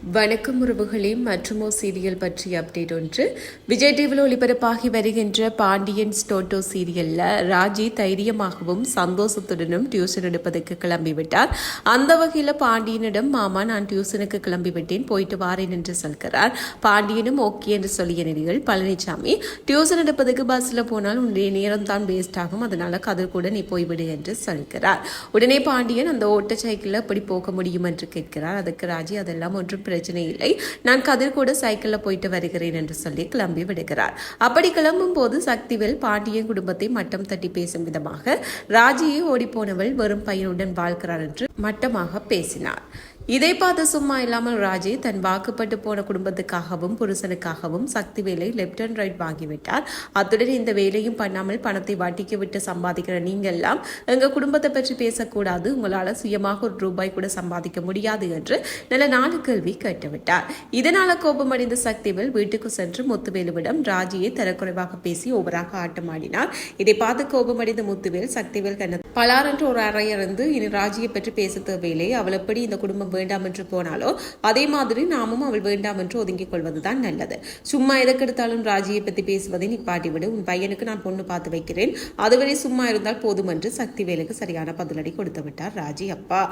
வணக்கம் உறவுகளே மற்றுமோ சீரியல் பற்றிய அப்டேட் ஒன்று. விஜய் டிவியில் ஒளிபரப்பாகி வருகின்ற பாண்டியன் ஸ்டோட்டோ சீரியலில் ராஜி தைரியமாகவும் சந்தோஷத்துடனும் டியூஷன் எடுப்பதற்கு கிளம்பிவிட்டார். அந்த வகையில் பாண்டியனிடம் மாமா நான் டியூஷனுக்கு கிளம்பிவிட்டேன் போயிட்டு வாரேன் என்று சொல்கிறார். பாண்டியனும் ஓகே என்று சொல்லிய நிலையில் பழனிசாமி டியூஷன் எடுப்பதற்கு பஸ்ஸில் போனால் உன்னுடைய நேரம் தான் வேஸ்ட் ஆகும் அதனால் கதிர் கூட நீ போய்விடு என்று சொல்கிறார். உடனே பாண்டியன் அந்த ஓட்ட சைக்கிளில் எப்படி போக முடியும் என்று கேட்கிறார். அதுக்கு ராஜி அதெல்லாம் ஒன்று பிரச்சனை இல்லை. நான் கதிர் கூட சைக்கிளில் போயிட்டு வருகிறேன் என்று சொல்லி கிளம்பி விடுகிறார். அப்படி கிளம்பும் போது சக்திவேல் பாண்டியன் குடும்பத்தை மட்டம் தட்டி பேசும் விதமாக ராஜியை ஓடிப்போனவள் வெறும் பையனுடன் வாழ்கிறார் என்று மட்டமாக பேசினார். இதை பார்த்து சும்மா இல்லாமல் ராஜி தன் வாக்குப்பட்டு போன குடும்பத்துக்காகவும் புருஷனுக்காகவும் சக்தி வேலை லெப்ட் அண்ட் ரைட் வாங்கிவிட்டார். அத்துடன் இந்த வேலையும் பண்ணாமல் பணத்தை வட்டிக்கு விட்டு சம்பாதிக்கிற நீங்கள்லாம் எங்க குடும்பத்தை பற்றி பேசக்கூடாது. உங்களால சுயமாக ஒரு ரூபாய் கூட சம்பாதிக்க முடியாது என்று நல்ல நாலு கேள்வி கேட்டுவிட்டார். இதனால கோபமடைந்த சக்திவேல் வீட்டுக்கு சென்று முத்துவேலுவிடம் ராஜியை தரக்குறைவாக பேசி ஓவராக ஆட்டமாடினார். இதை பார்த்து கோபமடைந்த முத்துவேல் சக்திவேல் கண்ண பலாரென்று ஒரு அறையிறந்து இனி ராஜியை பற்றி பேச தேவையில்லை. அவள் எப்படி இந்த குடும்பம் வேண்டாம் என்று போனாலோ அதே மாதிரி நாமும் அவள் வேண்டாம் என்று ஒதுங்கிக் கொள்வதுதான் நல்லது. சும்மா எதற்கெடுத்தாலும் ராஜியை பற்றி பேசுவதை நிப்பாட்டி விடு உன் பையனுக்கு நான் பொண்ணு பார்த்து வைக்கிறேன். அதுவரை சும்மா இருந்தால் போதும் என்று சக்திவேலுக்கு சரியான பதிலடி கொடுத்து விட்டார் ராஜி. அப்பா.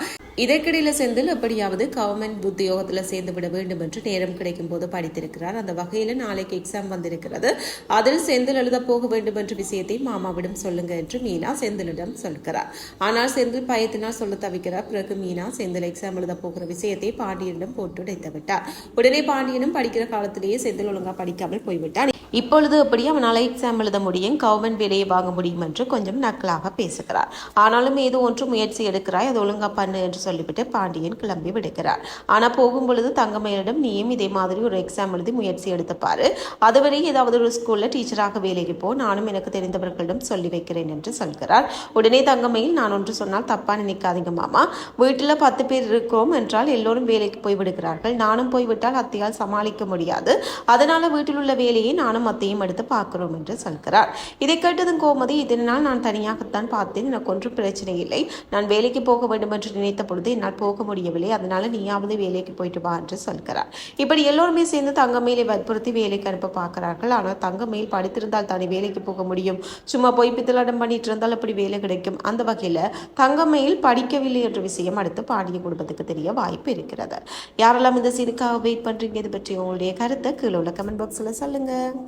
இதற்கிடையில செந்தில் எப்படியாவது கவர்மெண்ட் உத்தியோகத்தில் சேர்ந்து விட வேண்டும் என்று நேரம் கிடைக்கும் போது படித்திருக்கிறார். அந்த வகையில் நாளைக்கு எக்ஸாம் வந்திருக்கிறது. அதில் செந்தில் எழுத போக வேண்டும் என்ற விஷயத்தை மாமாவிடம் சொல்லுங்க என்று மீனா செந்திலிடம் சொல்கிறார். ஆனால் செந்தில் பயத்தினால் சொல்ல தவிக்கிறார். பிறகு மீனா செந்தில் எக்ஸாம் எழுத போகிற விஷயத்தை பாண்டியனிடம் போட்டு உடைத்து விட்டார். உடனே பாண்டியனும் படிக்கிற காலத்திலேயே செந்தில் ஒழுங்கா படிக்காமல் போய்விட்டார் இப்பொழுது எப்படி அவனால் எக்ஸாம் எழுத முடியும்? கவர்மெண்ட் வேலையை வாங்க முடியும் என்று கொஞ்சம் நக்கலாக பேசுகிறார். ஆனாலும் ஏதோ ஒன்று முயற்சி எடுக்கிறாய் அது ஒழுங்கா பண்ணு என்று சொல்லிவிட்டு பாண்டியன் கிளம்பி விடுகிறார். ஆனால் போகும் பொழுது தங்கமயிலிடம் நீயும் இதே மாதிரி ஒரு எக்ஸாம் எழுதி முயற்சி எடுத்துப்பாரு அதுவரை ஏதாவது ஒரு ஸ்கூலில் டீச்சராக வேலைக்கு போ. நானும் எனக்கு தெரிந்தவர்களிடம் சொல்லி வைக்கிறேன் என்று சொல்கிறார். உடனே தங்கமயில் நான் ஒன்று சொன்னால் தப்பா நினைக்காதீங்க மாமா. வீட்டில் பத்து பேர் இருக்கிறோம் என்றால் எல்லோரும் வேலைக்கு போய் விடுகிறார்கள் நானும் போய்விட்டால் அத்தையால் சமாளிக்க முடியாது. அதனால வீட்டில் உள்ள வேலையை நானும் அத்தையும் எடுத்து பார்க்கிறோம் என்று சொல்கிறார். இதை கேட்டதும் கோமதி இதனால் நான் தனியாகத்தான் பார்த்தேன் எனக்கு ஒன்றும் பிரச்சனை இல்லை. நான் வேலைக்கு போக வேண்டும் என்று நினைத்த பொழுது என்னால் போக முடியவில்லை. அதனால நீயாவது வேலைக்கு போயிட்டு வா என்று சொல்கிறார். இப்படி எல்லோருமே சேர்ந்து தங்கமேலை வற்புறுத்தி வேலைக்கு அனுப்ப பார்க்கிறார்கள். ஆனால் தங்கமேல் படித்திருந்தால் தானே வேலைக்கு போக முடியும்? சும்மா போய் பித்தலாடம் பண்ணிட்டு இருந்தால் அப்படி வேலை கிடைக்கும்? அந்த வகையில் தங்கமயில் படிக்கவில்லை என்ற விஷயம் அடுத்து பாண்டிய குடும்பத்துக்கு தெரிய வாய்ப்பு இருக்கிறது. யாரெல்லாம் இந்த சீனுக்காக வெயிட் பண்ணுறீங்க இது பற்றி உங்களுடைய கருத்தை கீழே உள்ள கமெண்ட் பாக்ஸில் சொல்லுங்கள்